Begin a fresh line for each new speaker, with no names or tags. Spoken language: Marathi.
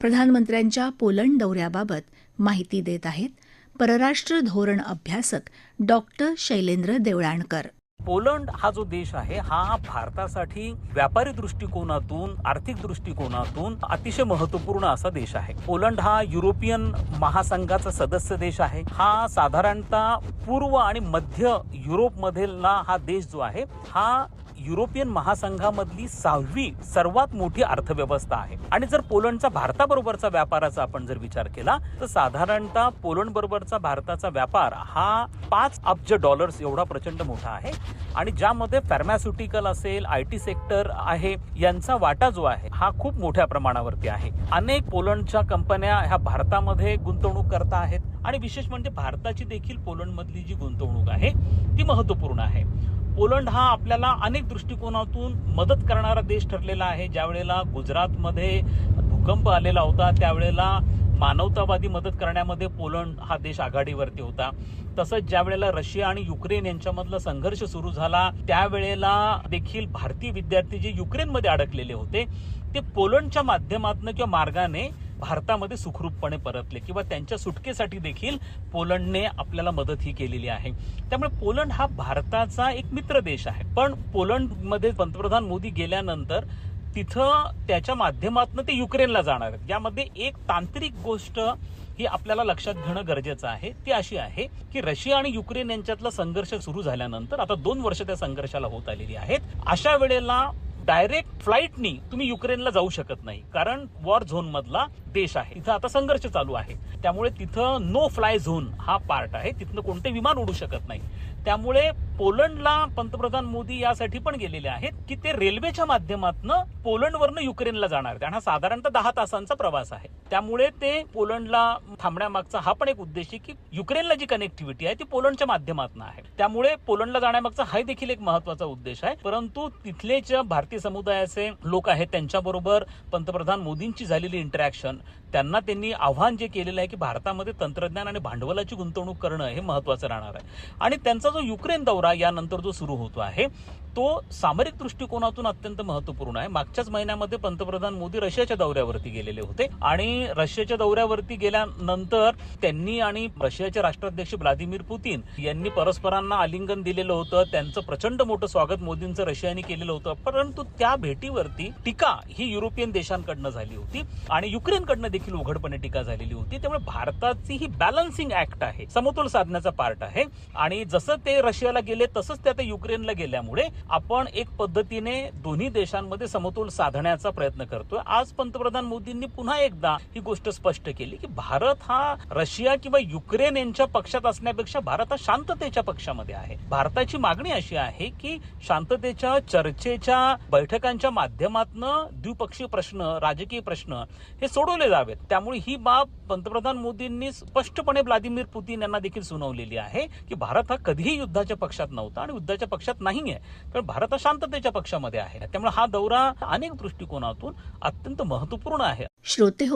प्रधानमंत्र्यांच्या पोलंड दौऱ्याबाबत माहिती देत आहेत परराष्ट्र धोरण अभ्यासक डॉक्टर शैलेंद्र देवळाणकर.
पोलंड हा जो देश आहे हा भारतासाठी व्यापारी दृष्टिकोनातून आर्थिक दृष्टिकोनातून अतिशय महत्त्वपूर्ण असा देश आहे. पोलंड हा युरोपियन महासंघाचा सदस्य देश आहे. हा साधारणतः पूर्व आणि मध्य युरोपमधील हा देश जो आहे हा युरोपियन महासंघामधली सहावी सर्वात मोठी अर्थव्यवस्था आहे. आणि जर पोलंडचा भारताबरोबरचा व्यापाराचा आपण जर विचार केला तर साधारणतः पोलंड बरोबरचा भारताचा व्यापार हा पाच अब्ज डॉलर्स एवढा प्रचंड मोठा आहे. आणि ज्यामध्ये फार्मास्युटिकल असेल आय टी सेक्टर आहे यांचा वाटा जो आहे हा खूप मोठ्या प्रमाणावरती आहे. अनेक पोलंडच्या कंपन्या ह्या भारतामध्ये गुंतवणूक करता आहेत. आणि विशेष म्हणजे भारताची देखील पोलंडमधली जी गुंतवणूक आहे ती महत्त्वपूर्ण आहे. पोलंड हा आपल्याला अनेक दृष्टिकोनातून मदत करणारा देश ठरलेला आहे. ज्या वेळेला गुजरातमध्ये भूकंप आलेला होता त्यावेळेला मानवतावादी मदत करण्यामध्ये पोलंड हा देश आघाडीवरती होता. तसंच ज्या वेळेला रशिया आणि युक्रेन यांच्यामधला संघर्ष सुरू झाला त्यावेळेला देखील भारतीय विद्यार्थी जे युक्रेनमध्ये अडकलेले होते ते पोलंडच्या माध्यमातून किंवा मार्गाने भारतामध्ये सुखरूपपणे परतले किंवा त्यांच्या सुटकेसाठी देखील पोलंडने आपल्याला मदत ही केलेली आहे. त्यामुळे पोलंड हा भारताचा एक मित्र देश आहे. पण पोलंडमध्ये पंतप्रधान मोदी गेल्यानंतर तिथं त्याच्या माध्यमातून ते युक्रेनला जाणार आहेत. यामध्ये एक तांत्रिक गोष्ट ही आपल्याला लक्षात घेणं गरजेचं आहे. ती अशी आहे की रशिया आणि युक्रेन यांच्यातला संघर्ष सुरू झाल्यानंतर आता दोन वर्ष त्या संघर्षाला होत आलेली आहेत. अशा वेळेला डायरेक्ट फ्लाईटनी तुम्ही युक्रेनला जाऊ शकत नाही. कारण वॉर झोन मधला देश आहे. तिथं आता संघर्ष चालू आहे. त्यामुळे तिथं नो फ्लाय झोन हा पार्ट आहे. तिथनं कोणते विमान उडू शकत नाही. त्यामुळे पोलंडला पंतप्रधान मोदी यासाठी पण गेलेले आहेत. की ते रेल्वेच्या माध्यमातून पोलंडवरनं युक्रेनला जाणार आहेत. आणि हा साधारणतः दहा तासांचा प्रवास आहे. त्यामुळे ते पोलंडला थांबण्यामागचा हा पण एक उद्देश आहे की युक्रेनला जी कनेक्टिव्हिटी आहे ती पोलंडच्या माध्यमातून आहे. त्यामुळे पोलंडला जाण्यामागचा हा देखील एक महत्त्वाचा उद्देश आहे. परंतु तिथले जे भारतीय समुदायाचे लोक आहेत त्यांच्याबरोबर पंतप्रधान मोदींची झालेली इंटरॅक्शन त्यांना त्यांनी आव्हान जे केलेलं आहे की भारतामध्ये तंत्रज्ञान आणि भांडवलाची गुंतवणूक करणं हे महत्वाचं राहणार आहे. आणि त्यांचा जो युक्रेन दौरा यानंतर जो सुरू होतो आहे तो सामरिक दृष्टिकोनातून अत्यंत महत्त्वपूर्ण आहे. मागच्याच महिन्यामध्ये पंतप्रधान मोदी रशियाच्या दौऱ्यावरती गेलेले होते आणि रशियाच्या दौऱ्यावरती गेल्यानंतर त्यांनी आणि रशियाचे राष्ट्राध्यक्ष व्लादिमीर पुतीन यांनी परस्परांना आलिंगन दिलेलं होतं. त्यांचं प्रचंड मोठं स्वागत मोदींचं रशियाने केलेलं होतं. परंतु त्या भेटीवरती टीका ही युरोपियन देशांकडनं झाली होती आणि युक्रेनकडनं देखील उघडपणे टीका झालेली होती. त्यामुळे भारताची ही बॅलन्सिंग ऍक्ट आहे समतोल साधण्याचा पार्ट आहे. आणि जसं ते रशियाला गेले तसंच ते आता युक्रेनला गेल्यामुळे आपण एक पद्धतीने दोन्ही देशांमध्ये समतोल साधण्याचा प्रयत्न करतोय. आज पंतप्रधान मोदींनी पुन्हा एकदा ही गोष्ट स्पष्ट केली की भारत हा रशिया किंवा युक्रेन यांच्या पक्षात असण्यापेक्षा भारत हा शांततेच्या पक्षामध्ये आहे. भारताची मागणी अशी आहे की शांततेच्या चर्चेच्या बैठकांच्या माध्यमातून द्विपक्षीय प्रश्न राजकीय प्रश्न हे सोडवले जावेत. त्यामुळे ही बाब पंतप्रधान मोदींनी स्पष्टपणे व्लादिमीर पुतीन यांना देखील सुनावलेली आहे की भारत हा कधीही युद्धाच्या पक्षात नव्हता आणि युद्धाच्या पक्षात नाही आहे कारण भारत हा शांततेच्या पक्षामध्ये आहे. त्यामुळे हा दौरा अनेक दृष्टिकोनातून अत्यंत महत्त्वपूर्ण आहे.
श्रोते हो